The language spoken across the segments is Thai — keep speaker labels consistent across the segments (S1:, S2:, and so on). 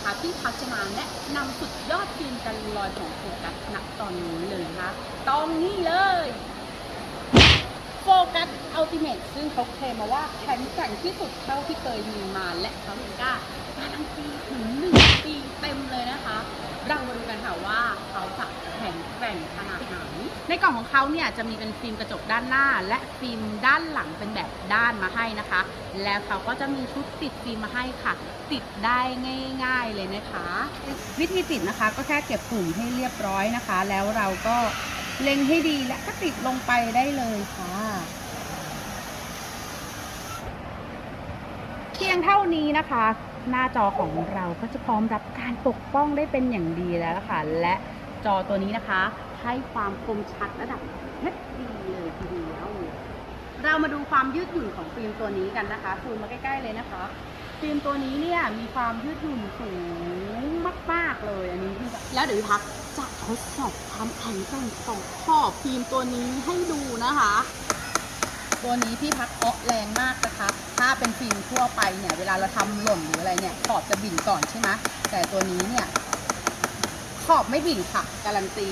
S1: นะคะที่พักจะมาแนะนำสุดยอดฟิล์มกันลอยของโฟกัสณตอนนี้เลยนะคะตอนนี้เลยโฟกัสอัลติเมทซึ่งเขาเคลมมาว่าแข็งแกร่งที่สุดเท่าที่เคยมีมาและทั้งก็การันตีถึงหนึ่งปีเต็มเลยนะคะ เรามาดูกันค่ะว่าเขาจะแข็งแกร่งขนาดไหน ในกล่องของเขาเนี่ยจะมีเป็นฟิล์มกระจกด้านหน้า และฟิล์มด้านหลังเป็นแบบด้านมาให้นะคะ แล้วเขาก็จะมีชุดติดฟิล์มมาให้ค่ะ ติดได้ง่าย ๆเลยนะคะ วิธีติดนะคะ ก็แค่เก็บปุ่มให้เรียบร้อยนะคะ แล้วเราก็เล็งให้ดีและก็ติดลงไปได้เลยค่ะเพียงเท่านี้นะคะ หน้าจอของเราก็จะพร้อมรับการปกป้องได้เป็นอย่างดีแล้วค่ะ และจอตัวนี้นะคะ ให้ความคมชัดระดับ HD เลยทีเดียว เรามาดูความยืดหยุ่นของฟิล์มตัวนี้กันนะคะซูมมาใกล้ ๆ เลยนะคะ ฟิล์มตัวนี้เนี่ยมีความยืดหยุ่นสูงมากๆเลยอันนี้ที่แบบแล้วเดี๋ยวพักจะทดสอบความแข็งแกร่งของขอบฟิล์มตัวนี้ให้ดูนะคะ ตัวนี้พี่พักเคาะแรงมากนะคะ ทั่วไปเนี่ยเวลาเราทำหล่นหรืออะไรเนี่ยขอบจะบิ่นก่อนใช่ไหมแต่ตัวนี้เนี่ย ขอบไม่บิ่นค่ะ การันตี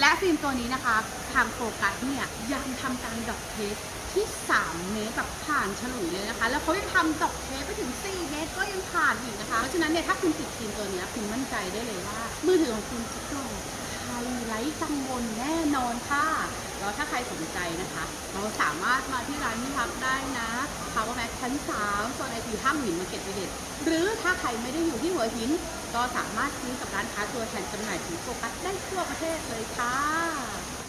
S1: และฟิล์มตัวนี้นะคะ ทางโฟกัสเนี่ยยังทำการดอกเทสที่ 3 เมตรแบบผ่านฉลุยเลยนะคะ แล้วเขายังทำดอกเทสไปถึง 4 เมตรก็ยังผ่านอีกนะคะ เพราะฉะนั้นเนี่ยถ้าคุณติดฟิล์มตัวนี้คุณมั่นใจได้เลยว่า มือถือของคุณจะปลอด ภัยไร้กังวลแน่นอนค่ะแล้วถ้าใครสนใจนะคะ เราสามารถมาที่ร้านที่พักได้นะข้าวแม็กชั้น3โซนไอทีห้างหินมาเก็ตวิเดตหรือถ้าใครไม่ได้อยู่ที่หัวหิน ก็สามารถซื้อกับร้านค้าตัวแทนจำหน่ายถึงโฟกัสได้ทั่วประเทศเลยค่ะ